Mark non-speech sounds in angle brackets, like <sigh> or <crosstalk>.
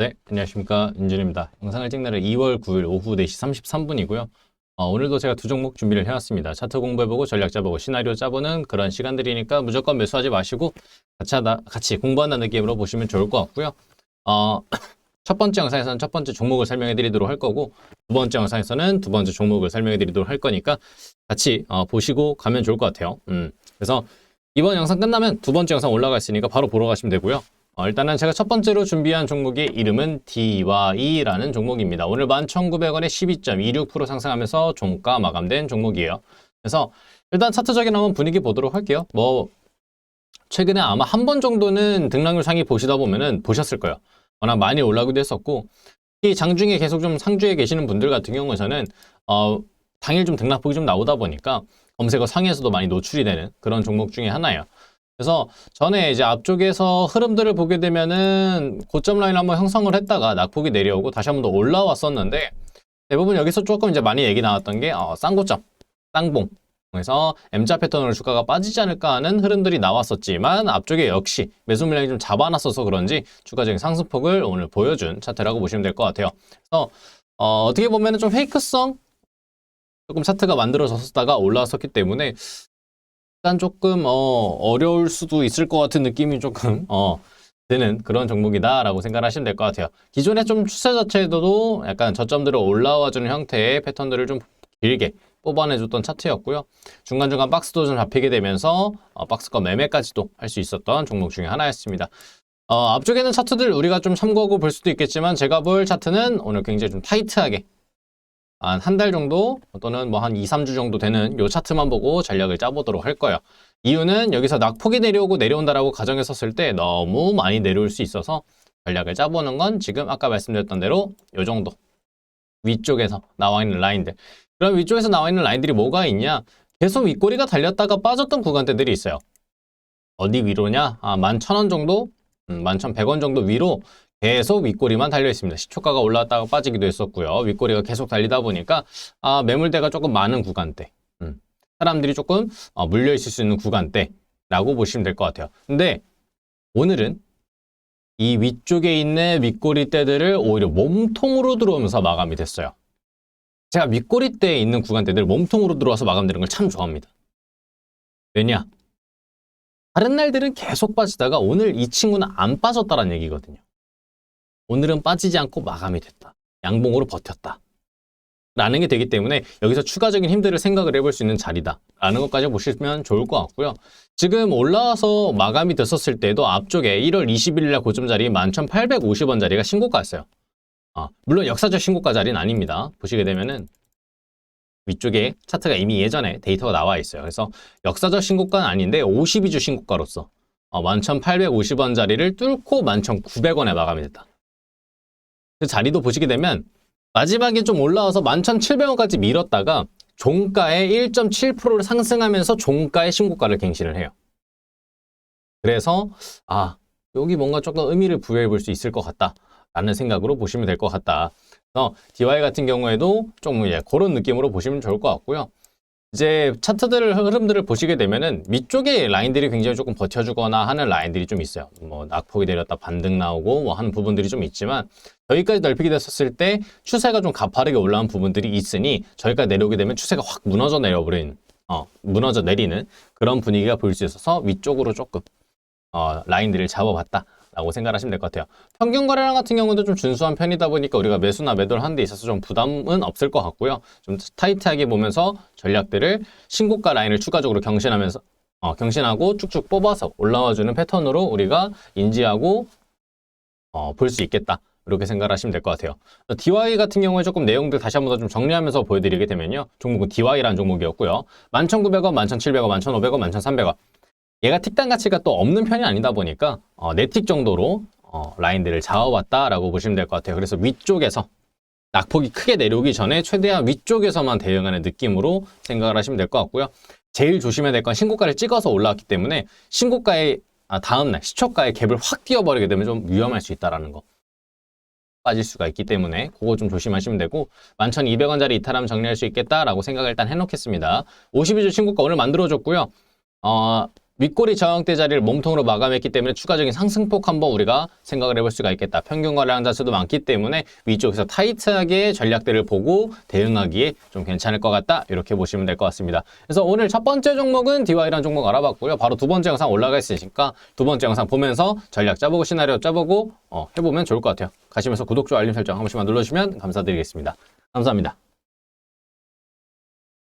네, 안녕하십니까. 윤준입니다. 영상을 찍는 날은 2월 9일 오후 4시 33분이고요. 어, 오늘도 제가 두 종목 준비를 해왔습니다. 차트 공부해보고 전략 짜보고 시나리오 짜보는 그런 시간들이니까 무조건 매수하지 마시고 같이, 하다, 같이 공부한다는 느낌으로 보시면 좋을 것 같고요. 어, <clears throat> 첫 번째 영상에서는 첫 번째 종목을 설명해 드리도록 할 거고 두 번째 영상에서는 두 번째 종목을 설명해 드리도록 할 거니까 같이 어, 보시고 가면 좋을 것 같아요. 음, 그래서 이번 영상 끝나면 두 번째 영상 올라가 있으니까 바로 보러 가시면 되고요. 어, 일단은 제가 첫 번째로 준비한 종목의 이름은 DY라는 종목입니다. 오늘 11,900원에 12.26% 상승하면서 종가 마감된 종목이에요. 그래서 일단 차트적인 한번 분위기 보도록 할게요. 뭐 최근에 아마 한 번 정도는 등락률 상위 보시다 보면은 보셨을 거예요. 워낙 많이 올라오기도 했었고 이 장중에 계속 좀 상주에 계시는 분들 같은 경우에는 어, 당일 좀 등락폭이 좀 나오다 보니까 검색어 상위에서도 많이 노출이 되는 그런 종목 중에 하나예요. 그래서 전에 이제 앞쪽에서 흐름들을 보게 되면은 고점 라인 한번 형성을 했다가 낙폭이 내려오고 다시 한번 더 올라왔었는데 대부분 여기서 조금 이제 많이 얘기 나왔던 게 어, 쌍고점, 쌍봉. 그래서 M자 패턴으로 주가가 빠지지 않을까 하는 흐름들이 나왔었지만 앞쪽에 역시 매수 물량이 좀 잡아놨어서 그런지 주가적인 상승폭을 오늘 보여준 차트라고 보시면 될 것 같아요. 그래서 어, 어떻게 보면은 좀 페이크성 조금 차트가 만들어졌다가 올라왔었기 때문에 약간 조금 어, 어려울 수도 있을 것 같은 느낌이 조금 어, 드는 그런 종목이다라고 생각하시면 될 것 같아요. 기존의 좀 추세 자체도 약간 저점들을 올라와주는 형태의 패턴들을 좀 길게 뽑아내줬던 차트였고요. 중간중간 박스도 좀 잡히게 되면서 어, 박스권 매매까지도 할 수 있었던 종목 중에 하나였습니다. 어, 앞쪽에는 차트들 우리가 좀 참고하고 볼 수도 있겠지만 제가 볼 차트는 오늘 굉장히 좀 타이트하게 한 한 달 정도 또는 뭐 한 2, 3주 정도 되는 요 차트만 보고 전략을 짜보도록 할 거예요. 이유는 여기서 낙폭이 내려오고 내려온다라고 가정했었을 때 너무 많이 내려올 수 있어서 전략을 짜보는 건 지금 아까 말씀드렸던 대로 요 정도 위쪽에서 나와 있는 라인들 그럼 위쪽에서 나와 있는 라인들이 뭐가 있냐 계속 윗꼬리가 달렸다가 빠졌던 구간대들이 있어요. 어디 위로냐? 아, 11,000원 정도? 음, 11,100원 정도 위로 계속 윗꼬리만 달려 있습니다. 시초가가 올라왔다가 빠지기도 했었고요. 윗꼬리가 계속 달리다 보니까 아, 매물대가 조금 많은 구간대. 음, 사람들이 조금 어, 물려 있을 수 있는 구간대라고 보시면 될 것 같아요. 근데 오늘은 이 위쪽에 있는 윗꼬리대들을 오히려 몸통으로 들어오면서 마감이 됐어요. 제가 윗꼬리대에 있는 구간대들 몸통으로 들어와서 마감되는 걸 참 좋아합니다. 왜냐? 다른 날들은 계속 빠지다가 오늘 이 친구는 안 빠졌다라는 얘기거든요. 오늘은 빠지지 않고 마감이 됐다. 양봉으로 버텼다. 라는 게 되기 때문에 여기서 추가적인 힘들을 생각을 해볼 수 있는 자리다. 라는 것까지 보시면 좋을 것 같고요. 지금 올라와서 마감이 됐었을 때도 앞쪽에 1월 20일 날 고점 자리 11,850원 자리가 신고가였어요. 아, 물론 역사적 신고가 자리는 아닙니다. 보시게 되면은 위쪽에 차트가 이미 예전에 데이터가 나와 있어요. 그래서 역사적 신고가는 아닌데 52주 신고가로서 어, 11,850원 자리를 뚫고 11,900원에 마감이 됐다. 그 자리도 보시게 되면 마지막에 좀 올라와서 11,700원까지 밀었다가 종가의 1.7%를 상승하면서 종가의 신고가를 갱신을 해요. 그래서 아 여기 뭔가 조금 의미를 부여해 볼 수 있을 것 같다. 라는 생각으로 보시면 될 것 같다. 그래서 DY 같은 경우에도 좀 예, 그런 느낌으로 보시면 좋을 것 같고요. 이제 차트들 흐름들을 보시게 되면은 위쪽에 라인들이 굉장히 조금 버텨주거나 하는 라인들이 좀 있어요. 뭐 낙폭이 내렸다 반등 나오고 뭐 하는 부분들이 좀 있지만 여기까지 넓히게 됐었을 때 추세가 좀 가파르게 올라온 부분들이 있으니 저기까지 내려오게 되면 추세가 확 무너져 내려버린 어 무너져 내리는 그런 분위기가 보일 수 있어서 위쪽으로 조금 어 라인들을 잡아봤다. 라고 생각하시면 될 것 같아요. 평균 거래량 같은 경우도 좀 준수한 편이다 보니까 우리가 매수나 매도를 하는 데 있어서 좀 부담은 없을 것 같고요. 좀 타이트하게 보면서 전략들을 신고가 라인을 추가적으로 경신하면서 어, 경신하고 쭉쭉 뽑아서 올라와주는 패턴으로 우리가 인지하고 어, 볼 수 있겠다. 이렇게 생각하시면 될 것 같아요. DY 같은 경우에 조금 내용들 다시 한번 더 좀 정리하면서 보여드리게 되면요. 종목은 DY라는 종목이었고요. 11,900원, 11,700원, 11,500원, 11,300원. 얘가 틱단 가치가 또 없는 편이 아니다 보니까 어, 네틱 정도로 어, 라인들을 잡아왔다라고 보시면 될 것 같아요. 그래서 위쪽에서 낙폭이 크게 내려오기 전에 최대한 위쪽에서만 대응하는 느낌으로 생각을 하시면 될 것 같고요. 제일 조심해야 될 건 신고가를 찍어서 올라왔기 때문에 신고가의 아, 다음날 시초가의 갭을 확 뛰어버리게 되면 좀 위험할 수 있다라는 거. 빠질 수가 있기 때문에 그거 좀 조심하시면 되고 11,200원짜리 이탈하면 정리할 수 있겠다라고 생각을 일단 해놓겠습니다. 52주 신고가 오늘 만들어줬고요. 어, 윗꼬리 저항대 자리를 몸통으로 마감했기 때문에 추가적인 상승폭 한번 우리가 생각을 해볼 수가 있겠다. 평균 거래량 자체도 많기 때문에 위쪽에서 타이트하게 전략대를 보고 대응하기에 좀 괜찮을 것 같다. 이렇게 보시면 될 것 같습니다. 그래서 오늘 첫 번째 종목은 DY라는 종목 알아봤고요. 바로 두 번째 영상 올라가 있으니까 두 번째 영상 보면서 전략 짜보고 시나리오 짜보고 어, 해보면 좋을 것 같아요. 가시면서 구독, 좋아요, 알림 설정 한 번씩만 눌러주시면 감사드리겠습니다. 감사합니다.